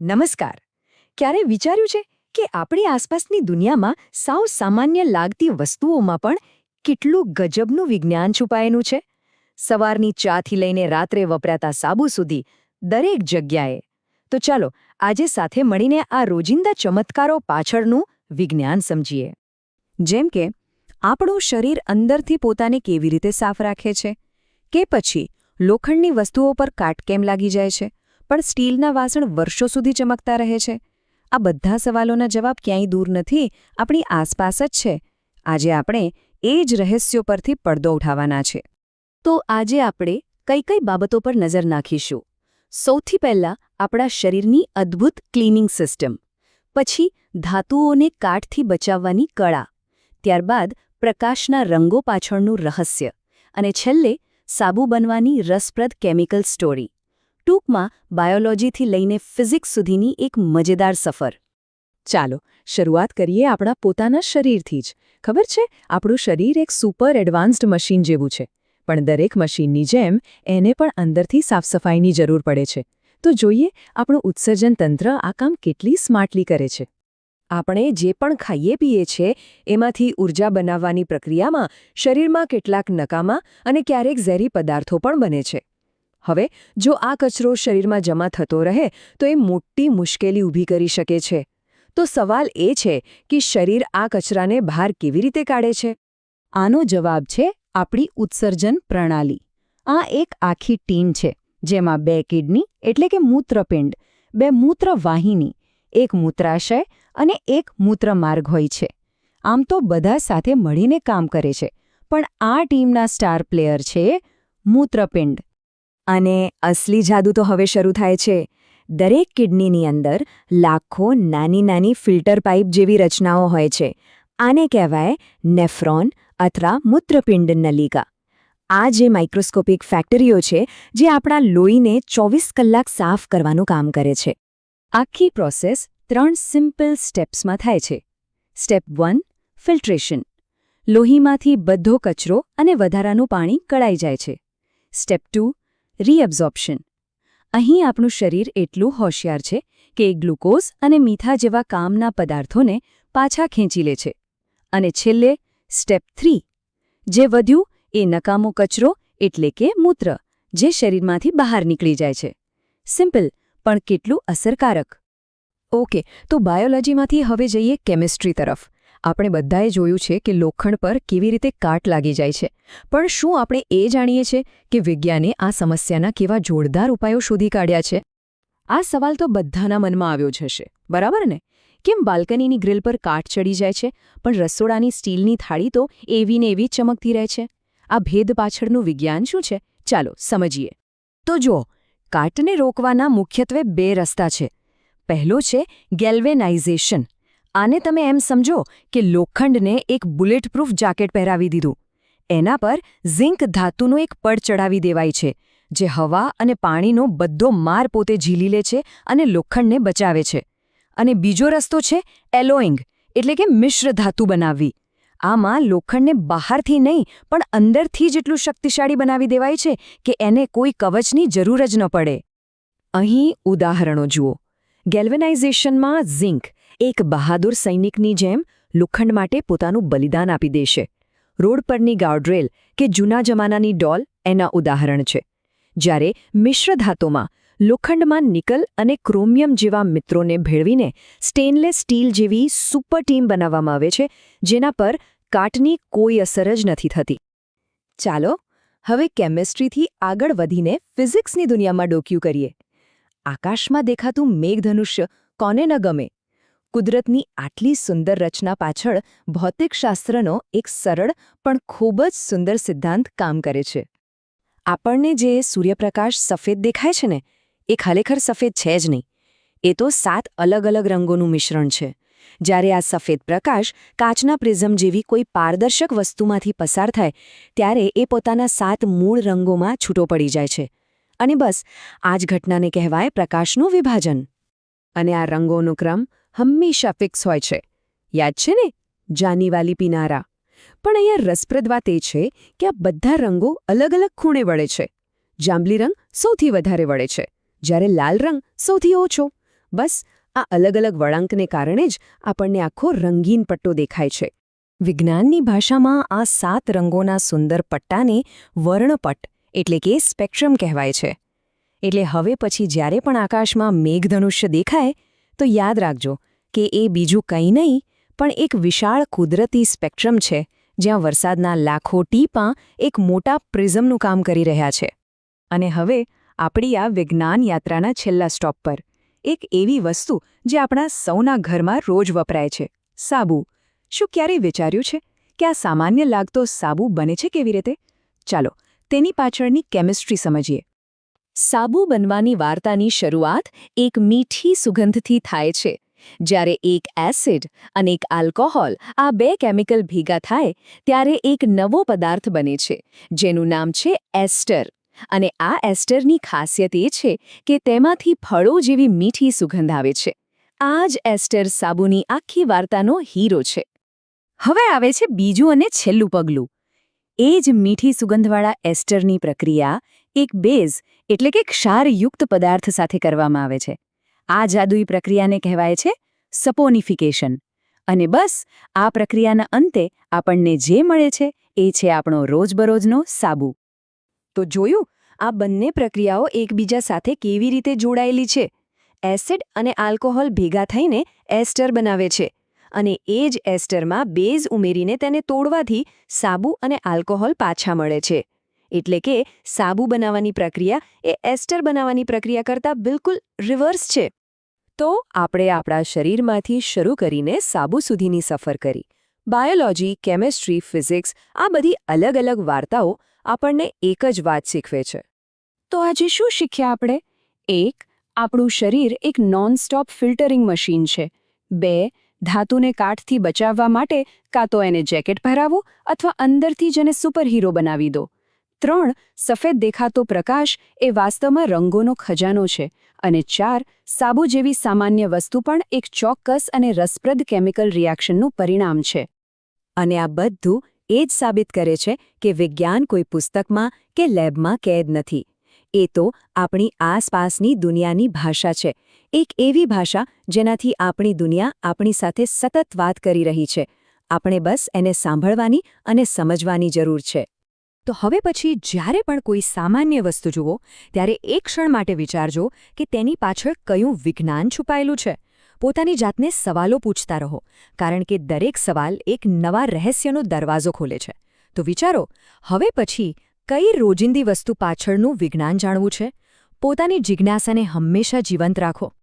નમસ્કાર. ક્યારે વિચાર્યું છે કે આપણી આસપાસની દુનિયામાં સાવ સામાન્ય લાગતી વસ્તુઓમાં પણ કેટલું ગજબનું વિજ્ઞાન છુપાયેલું છે? સવારની ચાથી લઈને રાત્રે વપરાતા સાબુ સુધી દરેક જગ્યાએ. તો ચાલો આજે સાથે મળીને આ રોજિંદા ચમત્કારો પાછળનું વિજ્ઞાન સમજીએ. જેમ કે, આપણું શરીર અંદરથી પોતાને કેવી રીતે સાફ રાખે છે? કે પછી લોખંડની વસ્તુઓ પર કાટ કેમ લાગી જાય છે? પણ સ્ટીલના વાસણ વર્ષો સુધી ચમકતા રહે છે. આ બધા સવાલોના જવાબ ક્યાંય દૂર નથી, આપણી આસપાસ જ છે. આજે આપણે એ જ રહસ્યો પરથી પડદો ઉઠાવવાના છે. તો આજે આપણે કઈ કઈ બાબતો પર નજર નાખીશું? સૌથી પહેલાં આપણા શરીરની અદ્ભુત ક્લીનિંગ સિસ્ટમ, પછી ધાતુઓને કાટથી બચાવવાની કળા, ત્યારબાદ પ્રકાશના રંગો પાછળનું રહસ્ય, અને છેલ્લે સાબુ બનવાની રસપ્રદ કેમિકલ સ્ટોરી. ટૂંકમાં બાયોલોજીથી લઈને ફિઝિક્સ સુધીની એક મજેદાર સફર. ચાલો, શરૂઆત કરીએ આપણા પોતાના શરીરથી જ. ખબર છે, આપણું શરીર એક સુપર એડવાન્સ્ડ મશીન જેવું છે. પણ દરેક મશીનની જેમ એને પણ અંદરથી સાફસફાઈની જરૂર પડે છે. તો જોઈએ, આપણું ઉત્સર્જન તંત્ર આ કામ કેટલી સ્માર્ટલી કરે છે. આપણે જે પણ ખાઈએ પીએ છીએ, એમાંથી ઊર્જા બનાવવાની પ્રક્રિયામાં શરીરમાં કેટલાક નકામા અને ક્યારેક ઝેરી પદાર્થો પણ બને છે. હવે જો આ કચરો શરીરમાં જમા થતો રહે, તો એ મોટી મુશ્કેલી ઊભી કરી શકે છે. તો સવાલ એ છે કે શરીર આ કચરાને બહાર કેવી રીતે કાઢે છે? આનો જવાબ છે આપણી ઉત્સર્જન પ્રણાલી. આ એક આખી ટીમ છે, જેમાં બે કિડની એટલે કે મૂત્રપિંડ, બે મૂત્રવાહિની, એક મૂત્રાશય અને એક મૂત્રમાર્ગ હોય છે. આમ તો બધા સાથે મળીને કામ કરે છે, પણ આ ટીમના સ્ટાર પ્લેયર છે મૂત્રપિંડ. અને અસલી જાદુ તો હવે શરૂ થાય છે. દરેક કિડનીની અંદર લાખો નાની નાની ફિલ્ટર પાઇપ જેવી રચનાઓ હોય છે. આને કહેવાય નેફ્રોન અથવા મૂત્રપિંડ નલિકા. આ જે માઇક્રોસ્કોપિક ફેક્ટરીઓ છે, જે આપણા લોહીને ચોવીસ કલાક સાફ કરવાનું કામ કરે છે. આખી પ્રોસેસ ત્રણ સિમ્પલ સ્ટેપ્સમાં થાય છે. Step one, filtration. લોહીમાંથી બધો કચરો અને વધારાનું પાણી કળાઈ જાય છે. સ્ટેપ ટુ રીએબ્ઝોર્પ્શન અહીં આપણું શરીર એટલું હોશિયાર છે કે ગ્લુકોઝ અને મીઠા જેવા કામના પદાર્થોને પાછા ખેંચી લે છે. અને છેલ્લે સ્ટેપ થ્રી જે વધ્યું એ નકામો કચરો એટલે કે મૂત્ર, જે શરીરમાંથી બહાર નીકળી જાય છે. સિમ્પલ પણ કેટલું અસરકારક. ઓકે તો બાયોલોજીમાંથી હવે જઈએ કેમિસ્ટ્રી તરફ. આપણે બધાએ જોયું છે કે લોખંડ પર કેવી રીતે કાટ લાગી જાય છે. પણ શું આપણે એ જાણીએ છીએ કે વિજ્ઞાને આ સમસ્યાના કેવા જોરદાર ઉપાયો શોધી કાઢ્યા છે? આ સવાલ તો બધાના મનમાં આવ્યો જ હશે. બરાબર ને? કેમ બાલ્કનીની ગ્રીલ પર કાટ ચડી જાય છે, પણ રસોડાની સ્ટીલની થાળી તો એવી ને એવી ચમકતી રહે છે? આ ભેદ પાછળનું વિજ્ઞાન શું છે? ચાલો સમજીએ. તો જુઓ કાટને રોકવાના મુખ્યત્વે બે રસ્તા છે. પહેલો છે ગેલ્વેનાઇઝેશન. આને તમે એમ સમજો કે લોખંડને એક બુલેટપ્રૂફ જાકેટ પહેરાવી દીધું. એના પર ઝિંક ધાતુનો એક પડ ચડાવી દેવાય છે, જે હવા અને પાણીનો બધો માર પોતે ઝીલી લે છે અને લોખંડને બચાવે છે. અને બીજો રસ્તો છે એલોઇંગ, એટલે કે મિશ્ર ધાતુ બનાવવી. આમાં લોખંડને બહારથી નહીં, પણ અંદરથી જેટલું શક્તિશાળી બનાવી દેવાય છે કે એને કોઈ કવચની જરૂર જ ન પડે. અહીં ઉદાહરણો જુઓ. ગેલ્વેનાઇઝેશનમાં ઝિંક એક બહાદુર સૈનિકની જેમ લોખંડ માટે પોતાનું બલિદાન આપી દેશે. રોડ પરની ગાર્ડરેલ કે જૂના જમાનાની ડોલ એના ઉદાહરણ છે. જ્યારે મિશ્ર ધાતુમાં લોખંડમાં નિકલ અને ક્રોમિયમ જેવા મિત્રોને ભેળવીને સ્ટેનલેસ સ્ટીલ જેવી સુપર ટીમ બનાવવામાં આવે છે, જેના પર કાટની કોઈ અસર જ નથી થતી. ચાલો, હવે કેમિસ્ટ્રીથી આગળ વધીને ફિઝિક્સની દુનિયામાં ડોક્યું કરીએ. આકાશમાં દેખાતું મેઘધનુષ્ય કોને ન ગમે? કુદરતની આટલી સુંદર રચના પાછળ ભૌતિકશાસ્ત્રનો એક સરળ પણ ખૂબ જ સુંદર સિદ્ધાંત કામ કરે છે. આપણને જે સૂર્યપ્રકાશ સફેદ દેખાય છે ને, એ ખરેખર સફેદ છે જ નહીં. એ તો સાત અલગ અલગ રંગોનું મિશ્રણ છે. જ્યારે આ સફેદ પ્રકાશ કાચના પ્રિઝમ જેવી કોઈ પારદર્શક વસ્તુમાંથી પસાર થાય, ત્યારે એ પોતાના સાત મૂળ રંગોમાં છૂટો પડી જાય છે. અને બસ, આ જ ઘટનાને કહેવાય પ્રકાશનું વિભાજન. અને આ રંગોનો ક્રમ હંમેશા ફિક્સ હોય છે. યાદ છે ને? જાનીવાલી પીનારા. પણ અહીંયા રસપ્રદ વાત એ છે કે આ બધા રંગો અલગ અલગ ખૂણે વળે છે. જાંબલી રંગ સૌથી વધારે વળે છે. જ્યારે લાલ રંગ સૌથી ઓછો. બસ, આ અલગ અલગ વળાંકને કારણે જ આપણને આખો રંગીન પટ્ટો દેખાય છે. વિજ્ઞાનની ભાષામાં આ સાત રંગોના સુંદર પટ્ટાને વર્ણપટ એટલે કે સ્પેક્ટ્રમ કહેવાય છે. એટલે હવે પછી જ્યારે પણ આકાશમાં મેઘધનુષ્ય દેખાય તો યાદ રાખજો કે એ બીજું કંઈ નહીં, પણ એક વિશાળ કુદરતી સ્પેક્ટ્રમ છે, જ્યાં વરસાદના લાખો ટીપાં એક મોટા પ્રિઝમનું કામ કરી રહ્યા છે. અને હવે આપણી આ વિજ્ઞાન યાત્રાના છેલ્લા સ્ટોપ પર, એક એવી વસ્તુ જે આપણા સૌના ઘરમાં રોજ વપરાય છે, સાબુ. શું ક્યારેય વિચાર્યું છે કે આ સામાન્ય લાગતો સાબુ બને છે કેવી રીતે? ચાલો, તેની પાછળની કેમિસ્ટ્રી સમજીએ. સાબુ બનવાની વાર્તાની શરૂઆત એક મીઠી સુગંધથી થાય છે. જ્યારે એક એસિડ અને એક આલ્કોહોલ આ બે કેમિકલ ભેગા થાય, ત્યારે એક નવો પદાર્થ બને છે, જેનું નામ છે એસ્ટર. અને આ એસ્ટરની ખાસિયત એ છે કે તેમાંથી ફળો જેવી મીઠી સુગંધ આવે છે. આ જ એસ્ટર સાબુની આખી વાર્તાનો હીરો છે. હવે આવે છે બીજું અને છેલ્લું પગલું. એ જ મીઠી સુગંધવાળા એસ્ટરની પ્રક્રિયા, એક બેઝ એટલે કે ક્ષારયુક્ત પદાર્થ સાથે કરવામાં આવે છે. આ જાદુઈ પ્રક્રિયાને કહેવાય છે સપોનિફિકેશન. અને બસ, આ પ્રક્રિયાના અંતે આપણને જે મળે છે એ છે આપણો રોજબરોજનો સાબુ. તો જોયું, આ બંને પ્રક્રિયાઓ એકબીજા સાથે કેવી રીતે જોડાયેલી છે? એસિડ અને આલ્કોહોલ ભેગા થઈને એસ્ટર બનાવે છે. અને એ જ એસ્ટરમાં બેઝ ઉમેરીને તેને તોડવાથી સાબુ અને આલ્કોહોલ પાછા મળે છે. એટલે કે સાબુ બનાવવાની પ્રક્રિયા એ એસ્ટર બનાવવાની પ્રક્રિયા કરતાં બિલકુલ રિવર્સ છે. તો આપણે આપણા શરીરમાંથી શરૂ કરીને સાબુ સુધીની સફર કરી. બાયોલોજી કેમેસ્ટ્રી ફિઝિક્સ આ બધી અલગ અલગ વાર્તાઓ આપણને એક જ વાત શીખવે છે. તો આજે શું શીખ્યા આપણે? એક, આપણું શરીર એક નોનસ્ટોપ ફિલ્ટરિંગ મશીન છે. બે, ધાતુને કાઠથી બચાવવા માટે કાં તો એને જેકેટ પહેરાવો અથવા અંદરથી જ એને સુપરહીરો બનાવી દો. ત્રણ, સફેદ દેખાતો પ્રકાશ એ વાસ્તવમાં રંગોનો ખજાનો છે અને ચાર, સાબુ જેવી સામાન્ય વસ્તુ પણ એક ચોક્કસ અને રસપ્રદ કેમિકલ રિએક્શનનું પરિણામ છે. અને આ બધું એ જ સાબિત કરે છે કે વિજ્ઞાન કોઈ પુસ્તકમાં કે લેબમાં કેદ નથી. એ તો આપણી આસપાસની દુનિયાની ભાષા છે. એક એવી ભાષા જેનાથી આપણી દુનિયા આપણી સાથે સતત વાત કરી રહી છે. આપણે બસ એને સાંભળવાની અને સમજવાની જરૂર છે. તો હવે પછી જ્યારે પણ કોઈ સામાન્ય વસ્તુ જુઓ, ત્યારે એક ક્ષણ માટે વિચારજો કે તેની પાછળ કયું વિજ્ઞાન છુપાયેલું છે. પોતાની જાતને સવાલો પૂછતા રહો, કારણ કે દરેક સવાલ એક નવા રહસ્યનો દરવાજો ખોલે છે. તો વિચારો, હવે પછી કઈ રોજિંદી વસ્તુ પાછળનું વિજ્ઞાન જાણવું છે? પોતાની જિજ્ઞાસાને હંમેશા જીવંત રાખો.